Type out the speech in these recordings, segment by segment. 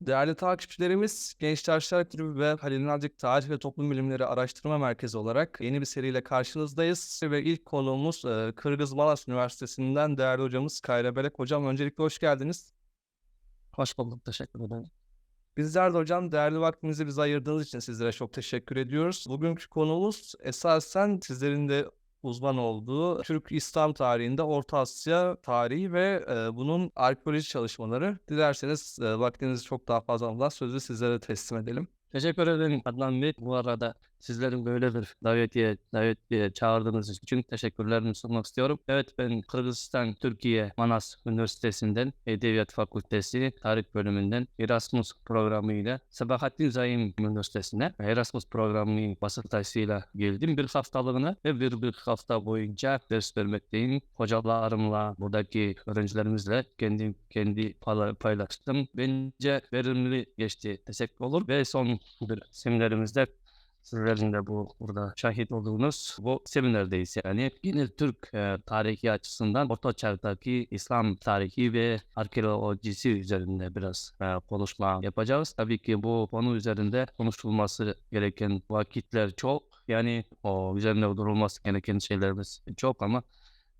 Değerli takipçilerimiz, Genç Taşlar Kulübü ve Halil Nazik Tarih ve Toplum Bilimleri Araştırma Merkezi olarak yeni bir seriyle karşınızdayız. Ve ilk konuğumuz e, Kırgız Malas Üniversitesi'nden değerli hocamız Kayra Belek. Hocam öncelikle hoş geldiniz. Hoş bulduk. Teşekkür ederim. Bizler de hocam değerli vaktinizi bize ayırdığınız için sizlere çok teşekkür ediyoruz. Bugünkü konumuz esasen sizlerin de uzman olduğu Türk İslam tarihinde Orta Asya tarihi ve e, bunun arkeoloji çalışmaları. Dilerseniz e, vaktinizi çok daha fazla almadan sözü sizlere teslim edelim. Teşekkür ederim Adnan Bey. Bu arada sizlerin böyle bir davetiye, davetiye çağırdığınız için teşekkürlerimi sunmak istiyorum. Evet ben Kırgızistan Türkiye Manas Üniversitesi'nden Edebiyat Fakültesi Tarih Bölümünden Erasmus programı ile Sabahattin Zaim Üniversitesi'ne Erasmus programı vasıtasıyla geldim bir haftalığına ve bir, bir hafta boyunca ders vermekteyim. Hocalarımla, buradaki öğrencilerimizle kendi kendi paylaştım. Bence verimli geçti desek olur ve son bir seminerimizde sizlerin de bu burada şahit olduğunuz bu seminerdeyiz yani. Genel Türk e, tarihi açısından Orta Çağ'daki İslam tarihi ve arkeolojisi üzerinde biraz e, konuşma yapacağız. Tabii ki bu konu üzerinde konuşulması gereken vakitler çok. Yani o üzerinde durulması gereken şeylerimiz çok ama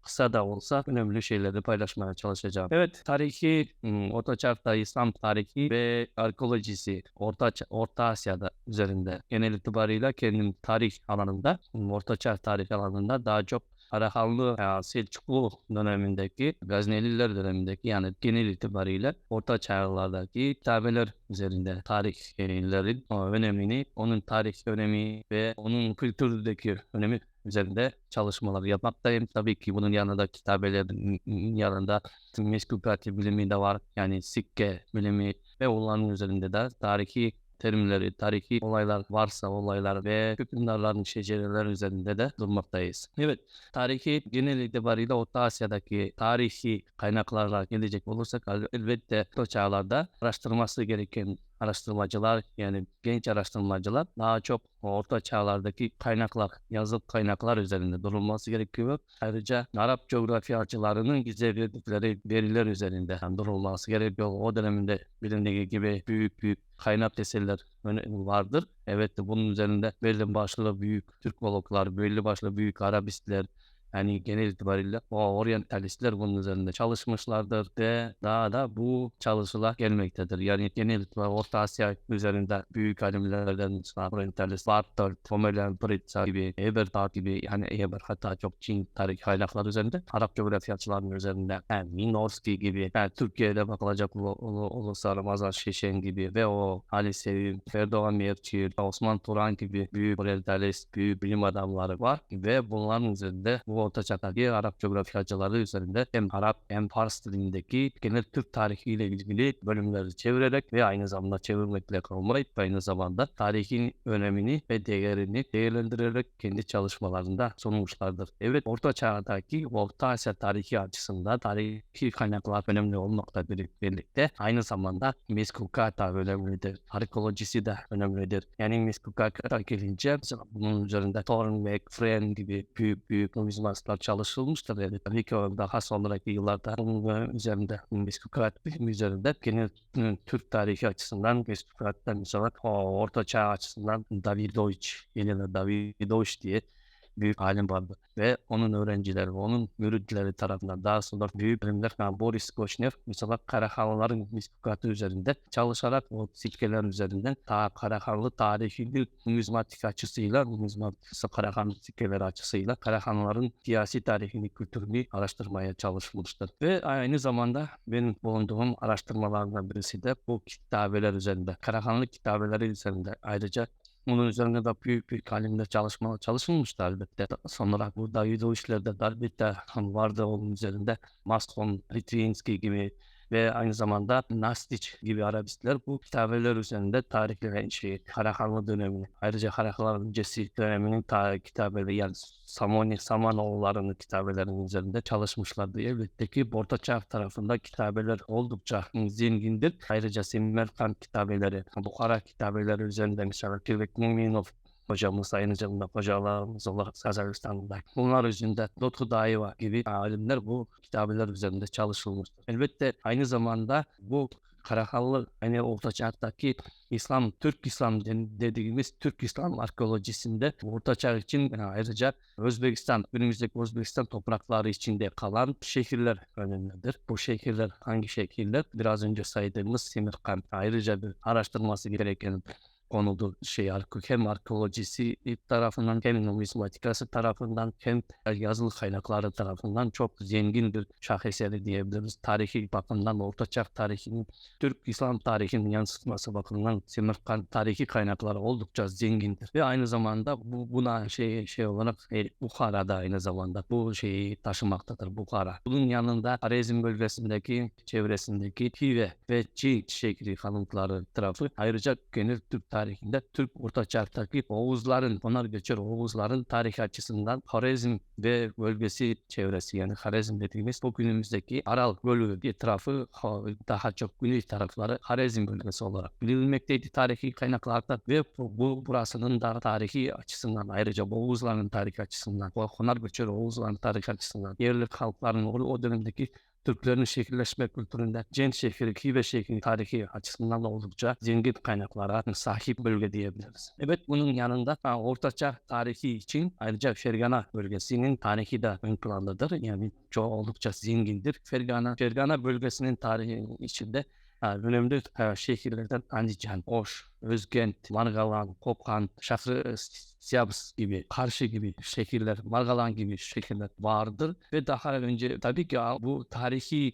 kısa da olsa önemli şeyleri paylaşmaya çalışacağım. Evet, tarihi, Orta Çağ'da İslam tarihi ve arkeolojisi Orta, Orta Asya'da üzerinde genel itibarıyla kendim tarih alanında, Orta Çağ tarih alanında daha çok Karahanlı yani Selçuklu dönemindeki Gazneliler dönemindeki yani genel itibariyle Orta Çağlardaki kitabeler üzerinde tarihlerin önemini, onun tarih önemi ve onun kültürdeki önemi üzerinde çalışmalar yapmaktayım. Tabii ki bunun yanında kitabelerin yanında meskukati bilimi de var. Yani sikke bilimi ve onların üzerinde de tarihi terimleri, tarihi olaylar varsa olaylar ve hükümdarların şecereler üzerinde de durmaktayız. Evet, tarihi genel itibariyle Orta Asya'daki tarihi kaynaklarla gelecek olursak elbette o çağlarda araştırması gereken araştırmacılar yani genç araştırmacılar daha çok orta çağlardaki kaynaklar, yazıp kaynaklar üzerinde durulması gerekiyor. Ayrıca Arap coğrafyacılarının bize verdikleri veriler üzerinde durulması gerekiyor. O döneminde bilindiği gibi büyük büyük kaynak eserler vardır. Evet bunun üzerinde belli başlı büyük Türkologlar, belli başlı büyük Arabistler, yani genel itibariyle o oryantalistler bunun üzerinde çalışmışlardır ve daha da bu çalışılar gelmektedir. Yani genel itibariyle Orta Asya üzerinde büyük alimlerden oryantalist Bartol, Tomelen, Pritsa gibi, Eberhard gibi yani Eberhard hatta çok Çin tarih kaynakları üzerinde Arap coğrafyacıların üzerinde yani Minorski gibi yani Türkiye'de bakılacak olursa Ramazan Şeşen gibi ve o Ali Sevim, Erdoğan Merçir, Osman Turan gibi büyük oryantalist, büyük bilim adamları var ve bunların üzerinde bu Orta Çağ'daki Arap coğrafyacıları üzerinde hem Arap hem Fars dilindeki genel Türk tarihiyle ilgili bölümleri çevirerek ve aynı zamanda çevirmekle kalmayıp aynı zamanda tarihin önemini ve değerini değerlendirerek kendi çalışmalarında sunmuşlardır. Evet Orta Çağ'daki Orta Asya tarihi açısından tarihi kaynaklar önemli olmakla birlikte aynı zamanda meskukata önemlidir. Arkeolojisi de önemlidir. Yani meskukata gelince bunun üzerinde Thornbeck, Fren gibi büyük büyük numizmat dersler çalışılmıştır. Yani tabii ki daha sonraki yıllarda bunun üzerinde Meskukrat üzerinde genel Türk tarihi açısından Meskukrat'tan mesela Orta Çağ açısından Davidovic, Yelena Davidovic diye büyük alim vardı. Ve onun öğrencileri, onun müritleri tarafından daha sonra büyük bilimler yani Boris Goşnev mesela Karahanlıların miskukatı üzerinde çalışarak o sikkeler üzerinden ta Karahanlı tarihini numizmatik açısıyla, numizmatik Karahanlı sikkeleri açısıyla Karahanlıların siyasi tarihini, kültürünü araştırmaya çalışmıştır. Ve aynı zamanda benim bulunduğum araştırmalardan birisi de bu kitabeler üzerinde. Karahanlı kitabeleri üzerinde ayrıca bunun üzerine de büyük büyük halimde çalışma çalışılmıştı elbette. Sonra bu Davido işlerde de elbette vardı onun üzerinde. Maston, Litvinski gibi ve aynı zamanda Nastic gibi Arabistler bu kitabeler üzerinde tarihleyen şey Karahanlı dönemini ayrıca Karahanlı öncesi döneminin tarih kitabeleri yani Samoni Samanoğulları'nın kitabelerinin üzerinde çalışmışlardı. Elbette ki Orta Çağ tarafında kitabeler oldukça zengindir. Ayrıca Semerkant kitabeleri, Bukhara kitabeleri üzerinde mesela Kirvek Muminov hocamız, aynı zamanda hocalarımız olarak Kazakistan'da. Bunlar üzerinde Lotku Daiva gibi alimler bu kitabeler üzerinde çalışılmıştır. Elbette aynı zamanda bu Karahanlı hani Orta Çağ'daki İslam, Türk İslam dediğimiz Türk İslam arkeolojisinde Orta Çağ için ayrıca Özbekistan, günümüzdeki Özbekistan toprakları içinde kalan şehirler önemlidir. Bu şehirler hangi şehirler? Biraz önce saydığımız Semerkant ayrıca bir araştırması gereken konudur. Şey, hem arkeolojisi tarafından hem numizmatikası tarafından hem yazılı kaynakları tarafından çok zengin bir şaheseri diyebiliriz. Tarihi bakımdan Orta Çağ tarihinin Türk İslam tarihinin yansıtması bakımından Semerkant tarihi kaynakları oldukça zengindir. Ve aynı zamanda bu, buna şey şey olarak e, Bukhara da aynı zamanda bu şeyi taşımaktadır Bukhara. Bunun yanında Harezm bölgesindeki çevresindeki Hive ve Çin şehri kalıntıları tarafı ayrıca genel Türk tarihinde Türk Orta Çağ'daki Oğuzların, onlar geçer Oğuzların tarih açısından Harezm ve bölgesi çevresi yani Harezm dediğimiz bu günümüzdeki Aral Gölü etrafı ha- daha çok güney tarafları Harezm bölgesi olarak bilinmekteydi tarihi kaynaklarda ve bu, bu burasının da tarihi açısından ayrıca Oğuzların tarihi açısından Honar Göçer Oğuzların tarihi açısından yerli halkların o, o dönemdeki Türklerin şekilleşme kültüründe Cent şehri, Kive şehri tarihi açısından da oldukça zengin kaynaklara sahip bölge diyebiliriz. Evet bunun yanında Ortaçağ tarihi için ayrıca Fergana bölgesinin tarihi de ön plandadır. Yani çok oldukça zengindir. Fergana, Fergana bölgesinin tarihi içinde önemli şehirlerden Andijan, Oş, Özkent, Margalan, Kokhan, Şafrı, Siyabs gibi, Karşı gibi şehirler, Margalan gibi şehirler vardır. Ve daha önce tabii ki bu tarihi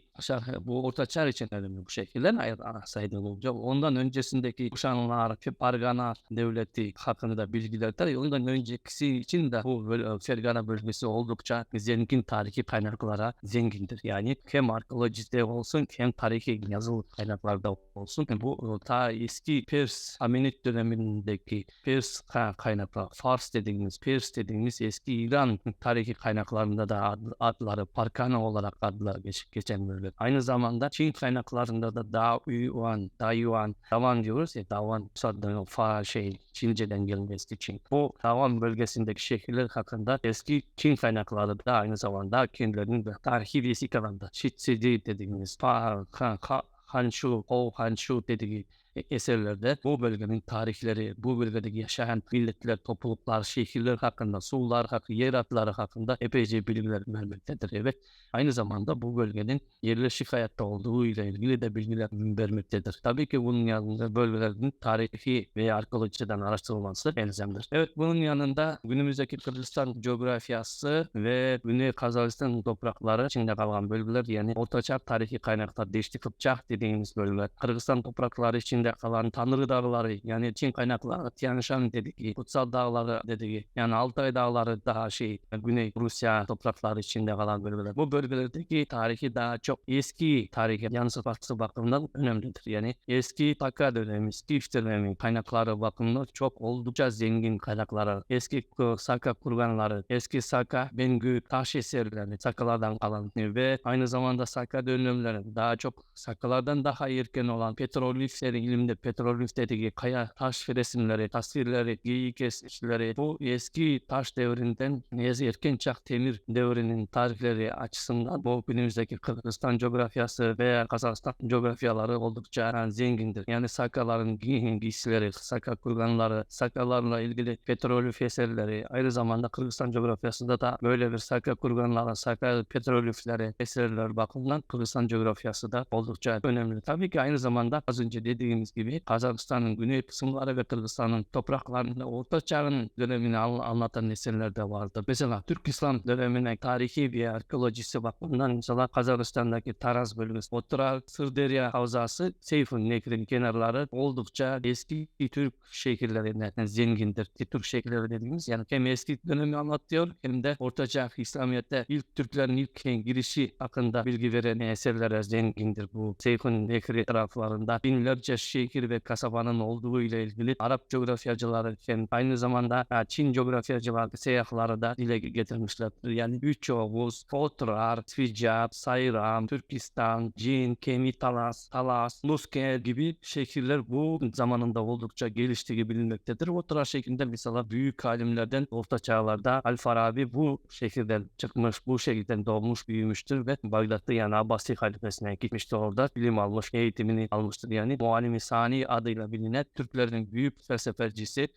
bu Orta Çağ için önemli bu şehirler sayıda olacak. Ondan öncesindeki kuşanlar, Pargana devleti hakkında bilgiler de ondan öncekisi için de bu böl- Fergana bölgesi oldukça zengin tarihi kaynaklara zengindir. Yani hem arkeolojide olsun hem tarihi yazılı kaynaklarda olsun. Bu ta eski Pers Amenit dönemindeki Pers ka- kaynaklar, Fars dediğimiz, Pers dediğimiz eski İran tarihi kaynaklarında da ad- adları Parkana olarak adlar geç, geçen bölge. Aynı zamanda Çin kaynaklarında da Da Yuan, Da Yuan, Davan diyoruz ya, Davan sadece fa şey Çince'den gelen eski Çin. Bu Davan bölgesindeki şehirler hakkında eski Çin kaynakları da aynı zamanda kendilerinin tarihi vesikalarında Şitsidi dediğimiz Ka, Ka, Hanshu, Ho Hanshu dediği eserlerde bu bölgenin tarihleri, bu bölgedeki yaşayan milletler, topluluklar, şehirler hakkında, sular hakkında, yer adları hakkında epeyce bilgiler vermektedir. Evet, aynı zamanda bu bölgenin yerleşik hayatta olduğu ile ilgili de bilgiler vermektedir. Tabii ki bunun yanında bölgelerin tarihi veya arkeolojiden araştırılması elzemdir. Evet, bunun yanında günümüzdeki Kırgızistan coğrafyası ve Güney Kazakistan toprakları içinde kalan bölgeler yani Ortaçağ tarihi kaynaklar, Deşti Kıpçak dediğimiz bölgeler, Kırgızistan toprakları içinde kalan Tanrı Dağları yani Çin kaynakları Tian Shan dediği, Kutsal Dağları dediği yani Altay Dağları daha şey Güney Rusya toprakları içinde kalan bölgeler. Bu bölgelerdeki tarihi daha çok eski tarihi yansıtması bakımından önemlidir. Yani eski Taka dönemi, Steve dönemi kaynakları bakımından çok oldukça zengin kaynakları. Eski Saka kurganları, eski Saka Bengü taş eserleri Sakalardan kalan ve aynı zamanda Saka dönemleri daha çok Sakalardan daha erken olan petroliflerin ilimde petrolif dediği kaya taş resimleri, tasvirleri, geyik esirleri bu eski taş devrinden erken çağ demir devrinin tarihleri açısından bu günümüzdeki Kırgızistan coğrafyası veya Kazakistan coğrafyaları oldukça yani zengindir. Yani Sakaların giy giysileri, Saka kurganları, Sakalarla ilgili petrolif eserleri aynı zamanda Kırgızistan coğrafyasında da böyle bir Saka kurganları, Saka petrolifleri eserler bakımından Kırgızistan coğrafyası da oldukça önemli. Tabii ki aynı zamanda az önce dediğimiz gibi Kazakistan'ın güney kısımları ve Kırgızistan'ın topraklarında Orta Çağ'ın dönemini an- anlatan eserler de vardı. Mesela Türk İslam dönemine tarihi bir arkeolojisi bakımından mesela Kazakistan'daki Taraz bölgesi, Otura Sırderya Havzası, Seyfun Nehri'nin kenarları oldukça eski Türk şehirlerinden zengindir. Türk şehirleri dediğimiz yani hem eski dönemi anlatıyor hem de Orta Çağ İslamiyet'te ilk Türklerin ilk girişi hakkında bilgi veren eserlere zengindir bu Seyfun Nehri taraflarında binlerce şehir şehir ve kasabanın olduğu ile ilgili Arap coğrafyacıları için aynı zamanda Çin coğrafyacıları seyahatları da dile getirmişlerdir. Yani birçoğumuz Otrar, Tvicat, Sayram, Türkistan, Cin, Kemi, Talas, Talas, Nusker gibi şehirler bu zamanında oldukça geliştiği bilinmektedir. Otrar şeklinde mesela büyük alimlerden orta çağlarda Al-Farabi bu şehirden çıkmış, bu şehirden doğmuş, büyümüştür ve Bağdat'ta yani Abbasi halifesine gitmiştir orada. Bilim almış, eğitimini almıştır. Yani Muallim-i Sani adıyla bilinen Türklerin büyük felsefecisi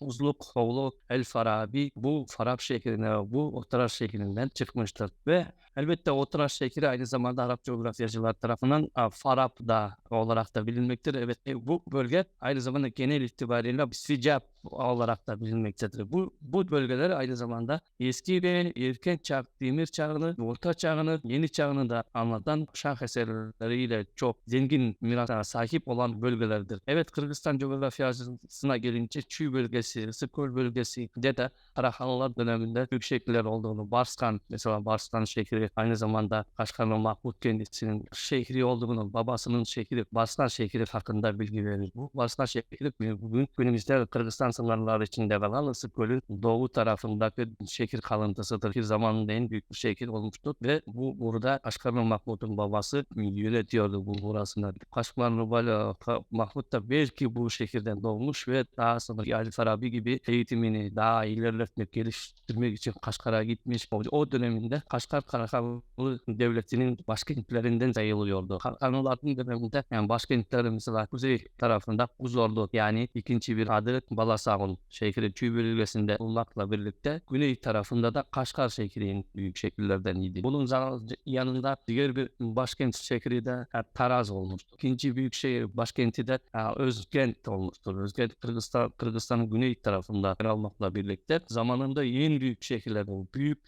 Uzluk oğlu El Farabi bu Farab şehrine, bu Otrar şehrinden çıkmıştır. Ve elbette Otrar şehri aynı zamanda Arap coğrafyacılar tarafından Farab da olarak da bilinmektedir. Evet e, bu bölge aynı zamanda genel itibariyle Sicap olarak da bilinmektedir. Bu, bu bölgeler aynı zamanda eski ve erken çağ, demir çağını, orta çağını, yeni çağını da anlatan şah eserleriyle çok zengin mirasa sahip olan bölgelerdir. Evet Kırgızistan coğrafyasına gelince Çuy bölgesi, Sıkol bölgesi de de Karahanlılar döneminde büyük şehirler olduğunu, Barskan mesela Barskan şehri aynı zamanda Kaşgarlı Mahmut kendisinin şehri olduğunu, babasının şehri Barskan şehri hakkında bilgi verir. Bu Barskan şehri bugün günümüzde Kırgızistan sınırları içinde kalan Sıköl'ün doğu tarafındaki şehir kalıntısıdır. Bir zamanında en büyük bir şehir olmuştur ve bu burada Kaşgarlı Mahmut'un babası yönetiyordu bu burasını. Kaşgarlı Bala Mahmut da belki bu şehirden doğmuş ve daha sonra Ali Farabi gibi eğitimini daha ilerletmek, geliştirmek için Kaşgar'a gitmiş. O, döneminde Kaşgar Karahanlı devletinin başkentlerinden sayılıyordu. Karahanlıların döneminde yani başkentleri mesela kuzey tarafında Kuzordu yani ikinci bir adı Balasagun şehri Çuy bölgesinde olmakla birlikte güney tarafında da Kaşgar şehri büyük şehirlerden idi. Bunun yanında diğer bir başkent şehri de Taraz olmuştu. İkinci büyük şehir başkenti de Özkent olmuştur. Özkent Kırgızistan, Kırgızistan'ın güney tarafında yer almakla birlikte zamanında en büyük şehirlerden büyük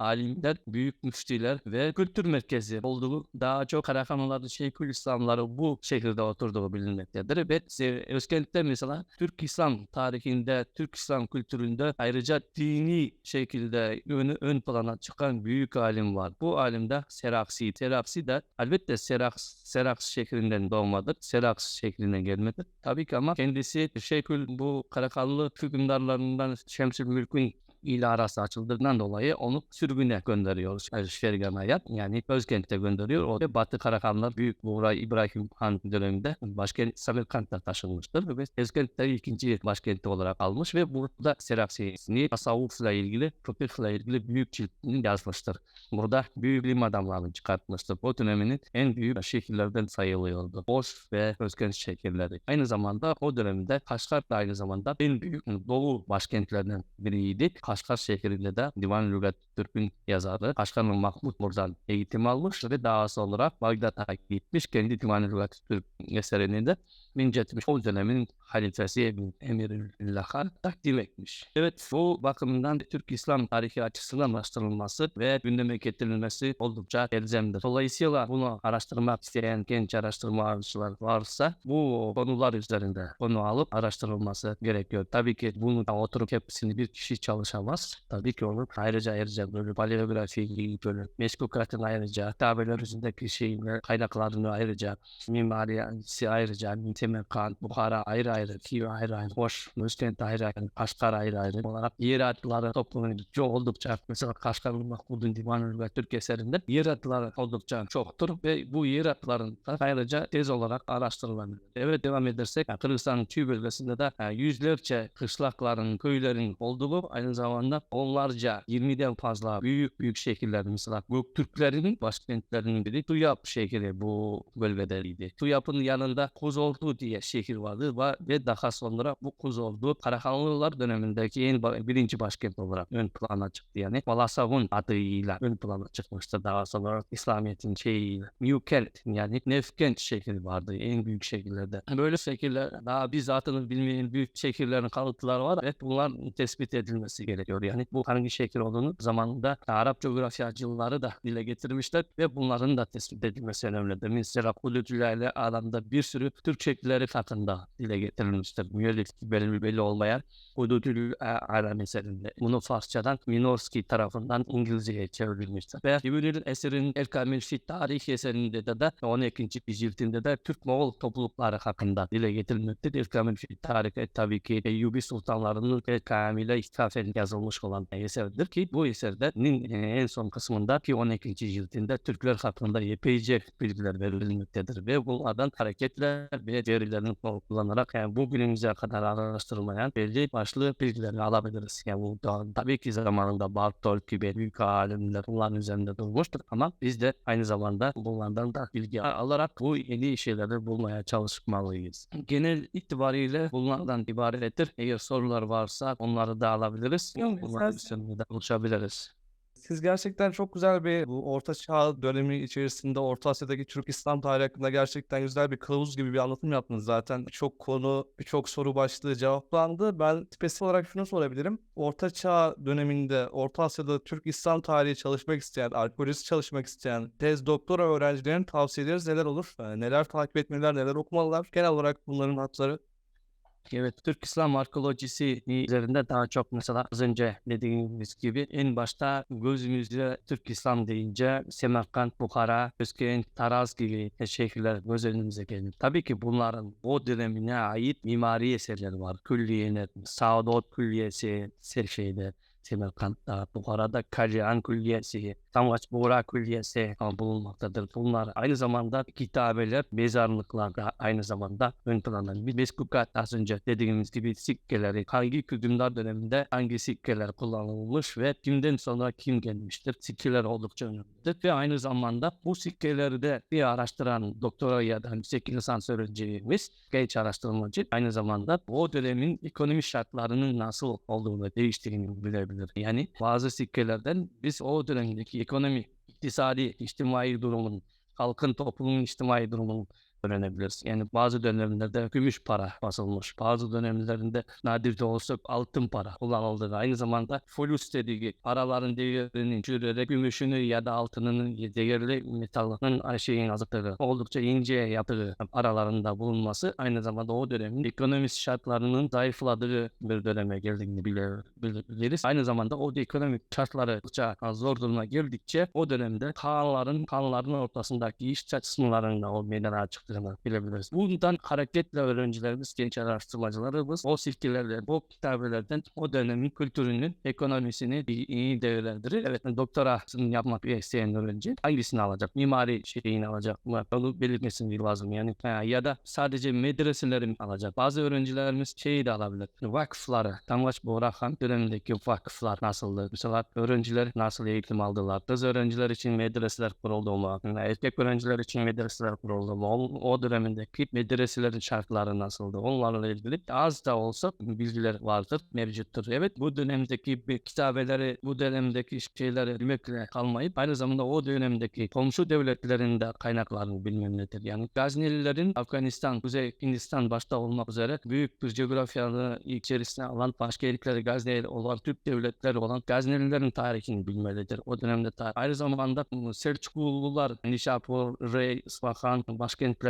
alimler, büyük müftiler ve kültür merkezi olduğu daha çok Karahanlıların, Şeyhülislamları bu şehirde oturduğu bilinmektedir. Ve Özkent'te mesela Türk İslam tarihinde, Türk İslam kültüründe ayrıca dini şekilde ön, ön plana çıkan büyük alim var. Bu alim de Seraksi. Seraksi de elbette Seraks, Seraks şehrinden doğmadır. Seraks şehrine gelmedir. Tabii ki ama kendisi Şeyhül bu Karakanlı hükümdarlarından Şemsül Mülk'ün ile arası açıldığından dolayı onu sürgüne gönderiyor Şergana'ya. Yani Özkent'e gönderiyor. O da Batı Karahanlar Büyük Buğra İbrahim Han döneminde başkent Samarkand'a taşınmıştır ve Özkent'te ikinci başkenti olarak almış ve burada Seraksi'ni tasavvufla ilgili, fıkıhla ilgili büyük ciltini yazmıştır. Burada büyük bilim adamlarını çıkartmıştır. O döneminin en büyük şehirlerden sayılıyordu. Boş ve Özkent şehirleri. Aynı zamanda o dönemde Kaşgar da aynı zamanda en büyük Doğu başkentlerinden biriydi. Kaşgar şehrinde de Divan Lügat Türk'ün yazarı Kaşgarlı Mahmut buradan eğitim almış ve daha sonra Bağdat'a gitmiş. Kendi Divan Lügat Türk eserini de minceltmiş. O dönemin halifesi Ebu Emirüllah'a takdim etmiş. Evet bu bakımdan Türk İslam tarihi açısından araştırılması ve gündeme getirilmesi oldukça elzemdir. Dolayısıyla bunu araştırmak isteyen genç araştırmacılar varsa bu konular üzerinde konu alıp araştırılması gerekiyor. Tabii ki bunu oturup hepsini bir kişi çalışamaz. Tabii ki onu ayrıca ayrıca böyle paleografi böyle meşgukatın ayrıca kitabeler üzerindeki şeyin kaynaklarını ayrıca mimarisi ayrıca Semerkant, Bukhara ayrı ayrı, Kiyo ayrı ayrı, Hoş, Müskent ayrı ayrı, Kaşgar ayrı ayrı olarak yer adları toplumunca oldukça mesela Kaşgarlı Mahmud'un Divanı ve Türk eserinde yer adları oldukça çoktur ve bu yer adların ayrıca tez olarak araştırılabilir. Evet devam edersek Kırgızistan'ın Tüy bölgesinde de yüzlerce kışlakların, köylerin olduğu aynı zamanda onlarca 20'den fazla büyük büyük şehirler mesela Göktürklerin başkentlerinin biri Tuyap şehri bu bölgedeydi. Tuyap'ın yanında Kuzoldu diye şehir vardı va- ve daha sonra bu Kuzoldu Karahanlılar dönemindeki en birinci başkent olarak ön plana çıktı. Yani Balasavun adıyla ön plana çıkmıştı. Daha sonra İslamiyet'in şeyiyle Newkent yani Nefkent şehri vardı en büyük şehirlerde. Böyle şehirler daha biz zaten bilmeyen büyük şehirlerin kalıntıları var ve bunlar tespit edilmesi gerekiyor. Gerekiyor. Yani bu hangi şehir olduğunu zamanında Arap coğrafyacıları da dile getirmişler ve bunların da tespit edilmesi önemlidir. Mesela Hudutülerle alanda bir sürü Türk şekilleri hakkında dile getirilmiştir. Müellif belli, belli olmayan Hudutül Alem eserinde. Bunu Farsçadan Minorski tarafından İngilizceye çevrilmiştir. Ve İbnül Esir'in El Kamil Fit Tarih eserinde de, de 12. cildinde de Türk Moğol toplulukları hakkında dile getirilmektedir. El Kamil Fit Tarih e, tabii ki Eyyubi sultanlarının El Kamil'e ithafen yazılmış olan eserdir ki bu eserde e, en son kısmında ki 12. cildinde Türkler hakkında epeyce bilgiler verilmektedir ve bunlardan hareketle ve verilerini kullanarak yani bugünümüze kadar araştırılmayan belli başlı bilgileri alabiliriz. Yani bu da, tabii ki zamanında Bartol gibi büyük alimler bunların üzerinde durmuştur ama biz de aynı zamanda bunlardan da bilgi alarak bu yeni şeyleri bulmaya çalışmalıyız. Genel itibariyle bunlardan ibarettir. Eğer sorular varsa onları da alabiliriz. Yok, de konuşabiliriz. Siz gerçekten çok güzel bir bu Orta Çağ dönemi içerisinde Orta Asya'daki Türk İslam tarihi hakkında gerçekten güzel bir kılavuz gibi bir anlatım yaptınız zaten. Birçok konu, birçok soru başlığı cevaplandı. Ben spesifik olarak şunu sorabilirim. Orta Çağ döneminde Orta Asya'da Türk İslam tarihi çalışmak isteyen, arkeolojisi çalışmak isteyen tez doktora öğrencilerin tavsiyeleri neler olur? Ee, Neler takip etmeliler, neler okumalılar? Genel olarak bunların hatları. Evet, Türk İslam arkeolojisi üzerinde daha çok mesela az önce dediğimiz gibi en başta gözümüzde Türk İslam deyince Semerkant, Bukhara, Özkent, Taraz gibi şehirler göz önümüze gelir. Tabii ki bunların o dönemine ait mimari eserleri var. Külliyeler, Saadot Külliyesi, Serşehir'de, Semerkant'ta, Bukhara'da Kalyan Külliyesi, Tamaç Buğra Külliyesi bulunmaktadır. Bunlar aynı zamanda kitabeler, mezarlıklarda aynı zamanda ön planda. Bir Meskukat az önce dediğimiz gibi sikkeleri hangi hükümdar döneminde hangi sikkeler kullanılmış ve kimden sonra kim gelmiştir. Sikkeler oldukça önemlidir ve aynı zamanda bu sikkeleri de bir araştıran doktora ya da yüksek lisans öğrencimiz, genç araştırmacı aynı zamanda o dönemin ekonomi şartlarının nasıl olduğunu değiştiğini bilebilir. Yani bazı sikkelerden biz o dönemdeki ekonomi, iktisadi, içtimai durumun, halkın toplumun içtimai durumunun öğrenebiliriz. Yani bazı dönemlerde gümüş para basılmış, bazı dönemlerinde nadir de olsa altın para kullanıldı. Aynı zamanda fulus dediği paraların değerini düşürerek gümüşünü ya da altınının değerli metalının şeyin azıkları oldukça ince yaptığı aralarında bulunması aynı zamanda o dönemin ekonomik şartlarının zayıfladığı bir döneme geldiğini biliriz. Aynı zamanda o ekonomik şartları zor duruma geldikçe o dönemde Kağanların, Kanların ortasındaki iş çatışmalarının o meydana çıktığını bilebiliriz. Bundan hareketle öğrencilerimiz, genç araştırmacılarımız o silkelerle, bu kitabelerden o dönemin kültürünün, ekonomisini iyi, değerlendirir. Evet, doktorasını yapmak isteyen öğrenci hangisini alacak? Mimari şeyini alacak mı? Onu belirtmesi lazım yani. Ya da sadece medreseleri mi alacak? Bazı öğrencilerimiz şeyi de alabilir. Vakıfları, Tangaç Boğrahan dönemindeki vakıflar nasıldı? Mesela öğrenciler nasıl eğitim aldılar? Kız öğrenciler için medreseler kuruldu mu? Yani Erkek öğrenciler için medreseler kuruldu mu? O, dönemindeki medreselerin şartları nasıldı? Onlarla ilgili az da olsa bilgiler vardır, mevcuttur. Evet bu dönemdeki kitabeleri, bu dönemdeki şeyleri bilmekle kalmayıp aynı zamanda o dönemdeki komşu devletlerin de kaynaklarını bilmelidir. Yani Gaznelilerin Afganistan, Kuzey Hindistan başta olmak üzere büyük bir coğrafyanı içerisine alan başka yerlikleri Gazneli olan Türk devletleri olan Gaznelilerin tarihini bilmelidir. O dönemde tarih. Aynı zamanda Selçuklular, Nişapur, Rey, İsfahan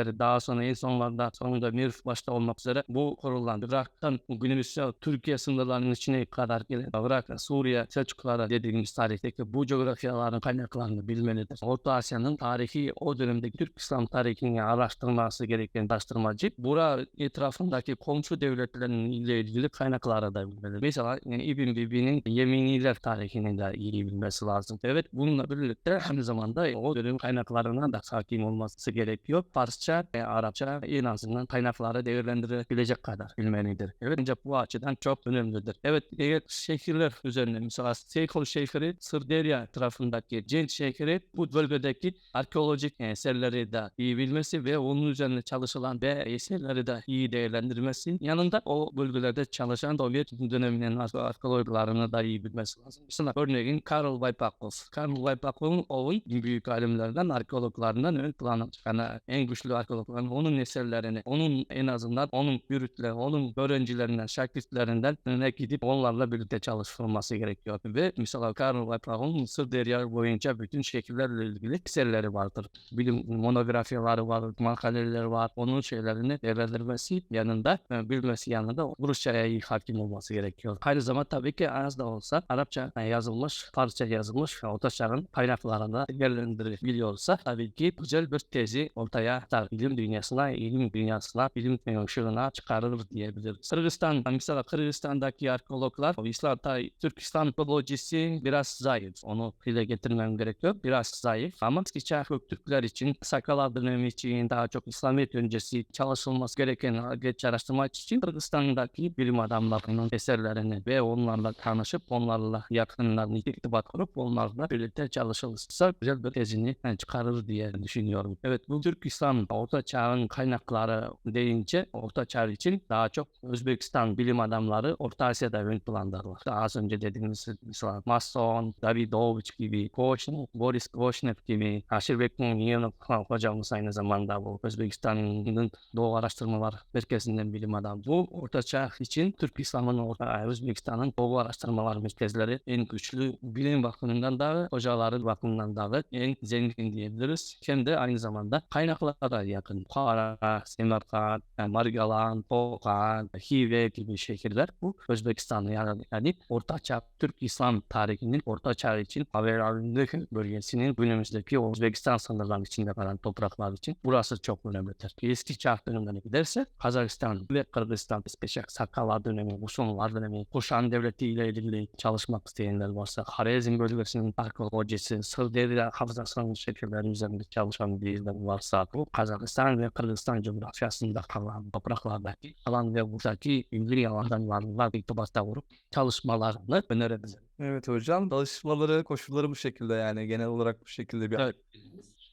başkentleri daha sonra en sonlarda sonunda Mirf başta olmak üzere bu kurulan Irak'tan günümüzde Türkiye sınırlarının içine kadar gelen Irak, Suriye, Selçuklulara dediğimiz tarihteki bu coğrafyaların kaynaklarını bilmelidir. Orta Asya'nın tarihi o dönemdeki Türk İslam tarihini araştırması gereken araştırmacı bura etrafındaki komşu devletlerin ile ilgili kaynakları da bilmeli. Mesela yani İbn Bibi'nin Yemeniler tarihini de iyi bilmesi lazım. Evet bununla birlikte aynı zamanda o dönem kaynaklarına da hakim olması gerekiyor. Farsça ve Arapça en azından kaynakları değerlendirebilecek kadar bilmelidir. Evet ancak bu açıdan çok önemlidir. Evet eğer şehirler üzerine mesela Seykol şehri Sırderya tarafındaki Cent şehri bu bölgedeki arkeolojik eserleri de iyi bilmesi ve onun üzerine çalışılan ve eserleri de iyi değerlendirmesi yanında o bölgelerde çalışan Sovyet döneminin arkeologlarını da iyi bilmesi lazım. Mesela örneğin Karl Weipackov. Karl Weipackov oğul büyük alimlerden, arkeologlarından ön plana çıkan en güçlü arkeologların onun eserlerini, onun en azından onun bürütleri, onun öğrencilerinden, şagirdlerinden ne gidip onlarla birlikte çalışılması gerekiyor. Ve mesela Karl Weipach'ın Mısır derya boyunca bütün şekillerle ilgili eserleri vardır. Bilim monografiyaları var, makaleleri var. Onun şeylerini değerlendirmesi yanında, e, bilmesi yanında Rusça'ya iyi hakim olması gerekiyor. Aynı zamanda tabii ki az da olsa Arapça yazılmış, Farsça yazılmış Orta Çağ'ın kaynaklarında değerlendirebiliyorsa tabii ki güzel bir tezi ortaya atar. Bilim dünyasına, ilim dünyasına, bilim ışığına çıkarır diyebiliriz. Kırgızistan, mesela Kırgızistan'daki arkeologlar, İslam, ta- Türkistan mitolojisi biraz zayıf. Onu dile getirmem gerekiyor. Biraz zayıf. Ama çağ Göktürkler için, Sakala dönemi için daha çok İslamiyet öncesi çalışılması gereken geç araştırma için Kırgızistan'daki bilim adamlarının eserlerini ve onlarla tanışıp onlarla yakınlarını irtibat kurup onlarla birlikte çalışılırsa güzel bir tezini yani çıkarır diye düşünüyorum. Evet bu Türk İslam Orta Çağ'ın kaynakları deyince Orta Çağ için daha çok Özbekistan bilim adamları Orta Asya'da ön plandalar. Az önce dediğimiz mesela Mason, Davidovich gibi, Koshnev, Boris Koshnev gibi, Aşirbek Yunus hocamız aynı zamanda bu Özbekistan'ın Doğu Araştırmalar Merkezi'nden bilim adamı. Bu Orta Çağ için Türk İslam'ın Özbekistan'ın Doğu Araştırmalar Merkezleri en güçlü bilim bakımından da hocaların bakımından da en zengin diyebiliriz. Hem de aynı zamanda kaynaklara yakın. Bukhara, Semerkant, yani Margalan, Tokat, Hive gibi şehirler bu Özbekistan'ın yani, yani Orta Çağ Türk İslam tarihinin Orta Çağ için Haberarlık bölgesinin günümüzdeki Özbekistan sınırlarının içinde kalan topraklar için burası çok önemlidir. Eski Çağ dönemlerine giderse Kazakistan ve Kırgızistan, Speşak, Sakala dönemi, Musunlar dönemi, Kuşan Devleti ile ilgili çalışmak isteyenler varsa, Harezm bölgesinin arkeolojisi, Sırderya Havzası'nın şekilleri üzerinde çalışan birileri varsa, bu Kazakistan ve Kırgızistan coğrafyasında kalan topraklardaki alan ve buradaki ilgili alanlarla irtibata vurup çalışmalarını önerebilirim. Evet hocam. Çalışmaları, koşulları bu şekilde yani genel olarak bu şekilde bir Evet.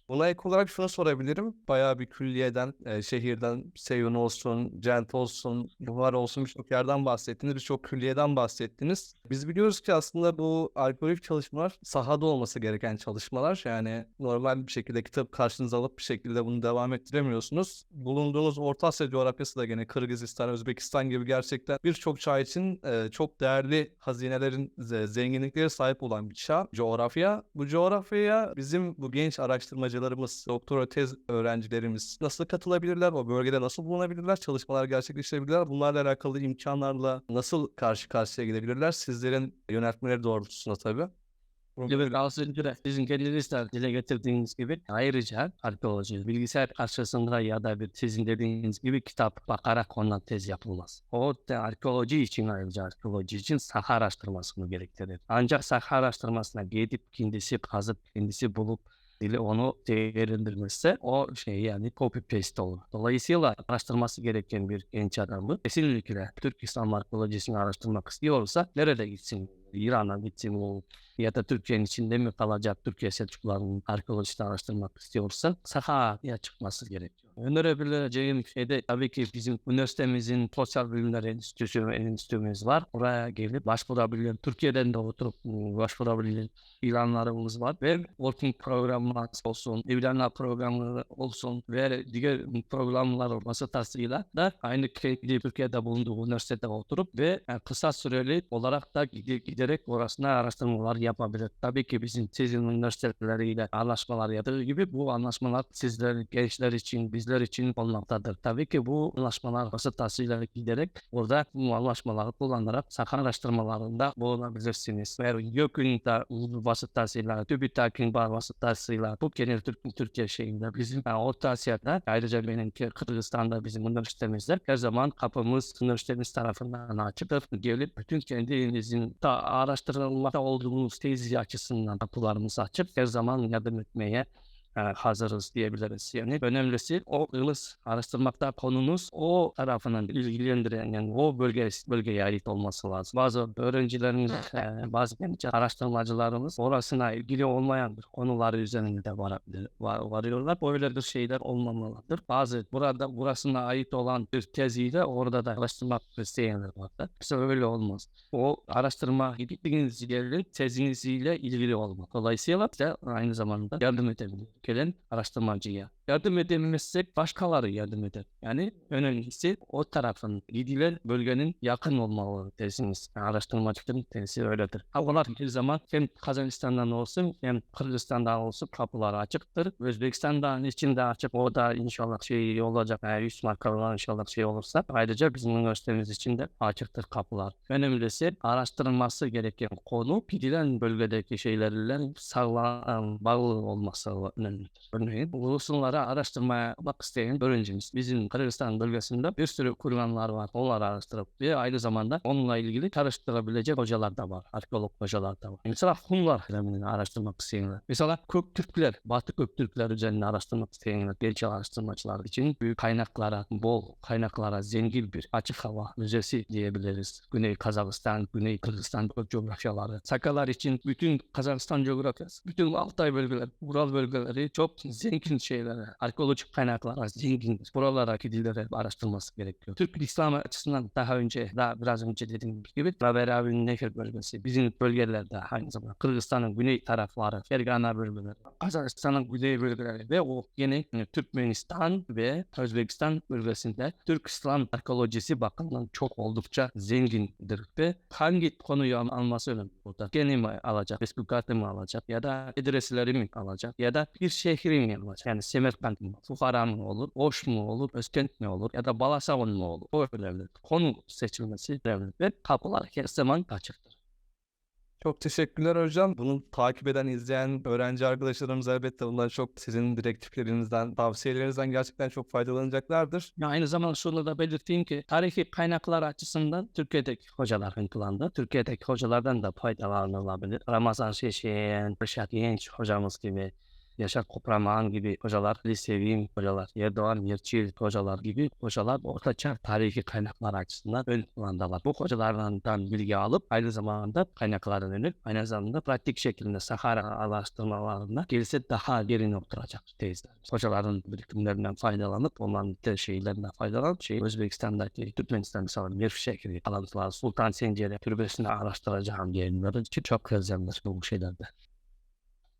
Buna ek olarak şunu sorabilirim. Bayağı bir külliyeden, e, şehirden, Seyun olsun, Cent olsun, Buhar olsun birçok yerden bahsettiniz. Birçok külliyeden bahsettiniz. Biz biliyoruz ki aslında bu arkeolojik çalışmalar sahada olması gereken çalışmalar. Yani normal bir şekilde kitap karşınıza alıp bir şekilde bunu devam ettiremiyorsunuz. Bulunduğunuz Orta Asya coğrafyası da gene Kırgızistan, Özbekistan gibi gerçekten birçok çağ için e, çok değerli hazinelerin, ze- zenginliklere sahip olan bir çağ, coğrafya. Bu coğrafyaya bizim bu genç araştırmacılarımız, doktora tez öğrencilerimiz nasıl katılabilirler? O bölgede nasıl bulunabilirler? Çalışmalar gerçekleştirebilirler? Bunlarla alakalı imkanlarla nasıl karşı karşıya gelebilirler? Sizlerin yöneltmeleri doğrultusunda tabii. Evet az önce de sizin kendiniz de dile getirdiğiniz gibi ayrıca arkeoloji, bilgisayar karşısında ya da bir sizin dediğiniz gibi kitap bakarak ondan tez yapılmaz. O da arkeoloji için ayrıca arkeoloji için saha araştırmasını gerektirir. Ancak saha araştırmasına gidip kendisi kazıp kendisi bulup dili onu değerlendirmezse o şey yani copy paste olur. Dolayısıyla araştırması gereken bir genç adamı kesinlikle Türk İslam arkeolojisini araştırmak istiyorsa nerede gitsin? İran'a gitsin o ya da Türkiye'nin içinde mi kalacak Türkiye Selçuklularının arkeolojisini araştırmak istiyorsa sahaya çıkması gerekiyor. Önerebileceğim şey de tabii ki bizim üniversitemizin sosyal bilimler enstitüsü enstitümüz var. Oraya gelip başvurabilir. Türkiye'den de oturup ıı, başvurabilir ilanlarımız var ve working programlar olsun, evlenme programları olsun ve diğer programlar vasıtasıyla da aynı kendi Türkiye'de bulunduğu üniversitede oturup ve yani kısa süreli olarak da gide- giderek orasında araştırmalar yapabilir. Tabii ki bizim sizin üniversiteleriyle anlaşmalar yaptığı gibi bu anlaşmalar sizler, gençler için, bizler için olmaktadır. Tabii ki bu anlaşmalar vasıtasıyla giderek orada bu anlaşmaları kullanarak saha araştırmalarında bulunabilirsiniz. Ve YÖK'ün de vasıtasıyla, TÜBİTAK'ın vasıtasıyla bu genel Türk, Türkiye şeyinde bizim yani Orta Asya'da ayrıca benimki Kırgızistan'da bizim üniversitemizde her zaman kapımız üniversitemiz tarafından açıktır. Gelip bütün kendinizin da araştırılmakta olduğunuz tezi açısından kapılarımızı açıp her zaman yardım etmeye e, hazırız diyebiliriz. Yani önemlisi o ılız araştırmakta konunuz o tarafının ilgilendiren yani o bölge, bölgeye ait olması lazım. Bazı öğrencilerimiz, e, bazı genç araştırmacılarımız orasına ilgili olmayan bir konuları üzerinde de varabilir, var, varıyorlar. Böyle bir şeyler olmamalıdır. Bazı burada burasına ait olan bir teziyle orada da araştırmak isteyenler vardır. İşte öyle olmaz. O araştırma gittiğiniz yerle teziniziyle ilgili olmak. Dolayısıyla da aynı zamanda yardım edebilir gelen araştırmacıya. Yardım edemezsek başkaları yardım eder. Yani önemlisi o tarafın gidilen bölgenin yakın olmalı tezimiz. Yani araştırmacıların tezi öyledir. Ha, onlar her zaman hem Kazakistan'dan olsun hem Kırgızistan'dan olsun kapıları açıktır. Özbekistan'dan içinde açık. O da inşallah şey olacak. Yani 100 markalar inşallah şey olursa. Ayrıca bizim üniversitemiz için de açıktır kapılar. Önemlisi araştırılması gereken konu gidilen bölgedeki şeylerle sağlam bağlı olması önemlidir. Örneğin ulusunlara araştırmaya yapmak isteyen öğrencimiz bizim Kırgızistan bölgesinde bir sürü kurganlar var. Onları araştırıp ve aynı zamanda onunla ilgili karıştırabilecek hocalar da var. Arkeolog hocalar da var. Mesela Hunlar dönemini araştırmak isteyenler. Mesela Köktürkler, Batı Köktürkler üzerine araştırmak isteyenler, genç araştırmacılar için büyük kaynaklara, bol kaynaklara zengin bir açık hava müzesi diyebiliriz. Güney Kazakistan, Güney Kırgızistan coğrafyaları. Sakalar için bütün Kazakistan coğrafyası, bütün Altay bölgeleri, Ural bölgeleri çok zengin şeylere, arkeolojik kaynaklara zengindir. Buralara gidilere araştırılması gerekiyor. Türk İslam açısından daha önce, daha biraz önce dediğim gibi Raberavi Nehir bölgesi, bizim bölgelerde aynı zamanda Kırgızistan'ın güney tarafları, Fergana bölgeleri, Kazakistan'ın güney bölgeleri ve o yeni e, Türkmenistan ve Özbekistan bölgesinde Türk İslam arkeolojisi bakımından çok oldukça zengindir ve hangi konuyu al- alması önemli burada. Geni mi alacak, Respublikatı mı alacak ya da adresleri mi alacak ya da bir şehri mi alacak? Yani Semerkant mı, Bukhara mı olur, Oş mu olur, Özkent mi olur ya da Balasavan mı olur? O önemli. Konu seçilmesi önemli ve kapılar her zaman açıktır. Çok teşekkürler hocam. Bunu takip eden, izleyen öğrenci arkadaşlarımız elbette bunlar çok sizin direktiflerinizden, tavsiyelerinizden gerçekten çok faydalanacaklardır. Ya aynı zamanda şunu da belirteyim ki tarihi kaynaklar açısından Türkiye'deki hocalar ön planda. Türkiye'deki hocalardan da faydalanılabilir. Ramazan Şeşen, Reşat Genç hocamız gibi Yaşar Kopraman gibi hocalar, Ali Sevim hocalar, Erdoğan Mirçil hocalar gibi hocalar ortaçağ tarihi kaynaklar açısından ön plandalar. Bu hocalardan bilgi alıp aynı zamanda kaynaklara dönüp aynı zamanda pratik şekilde Sahara araştırmalarında gelirse daha derin oturacak tezler. Hocaların birikimlerinden faydalanıp onların de şeylerinden faydalanıp şey Özbekistan'daki Türkmenistan mesela Mirfşehir'i kalıntılar Sultan Sencer'i türbesini araştıracağım diyenler için çok özendir bu şeylerde.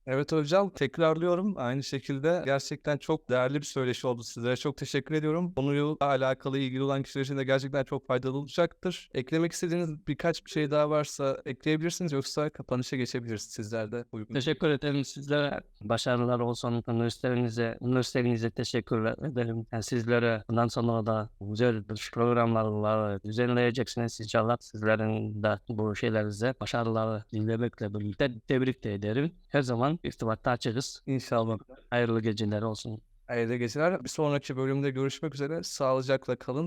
Evet hocam tekrarlıyorum. Aynı şekilde gerçekten çok değerli bir söyleşi oldu sizlere. Çok teşekkür ediyorum. Konuyla alakalı ilgili olan kişiler için de gerçekten çok faydalı olacaktır. Eklemek istediğiniz birkaç bir şey daha varsa ekleyebilirsiniz yoksa kapanışa geçebiliriz sizler de uygun. Teşekkür ederim sizlere. Başarılar olsun üniversitenize, üniversitenize teşekkür ederim. Yani sizlere bundan sonra da güzel programlar düzenleyeceksiniz inşallah. Sizlerin de bu şeylerinize başarılar dilemekle birlikte tebrik de ederim. Her zaman irtibatta açığız. İnşallah. Hayırlı geceler olsun. Hayırlı geceler. Bir sonraki bölümde görüşmek üzere. Sağlıcakla kalın.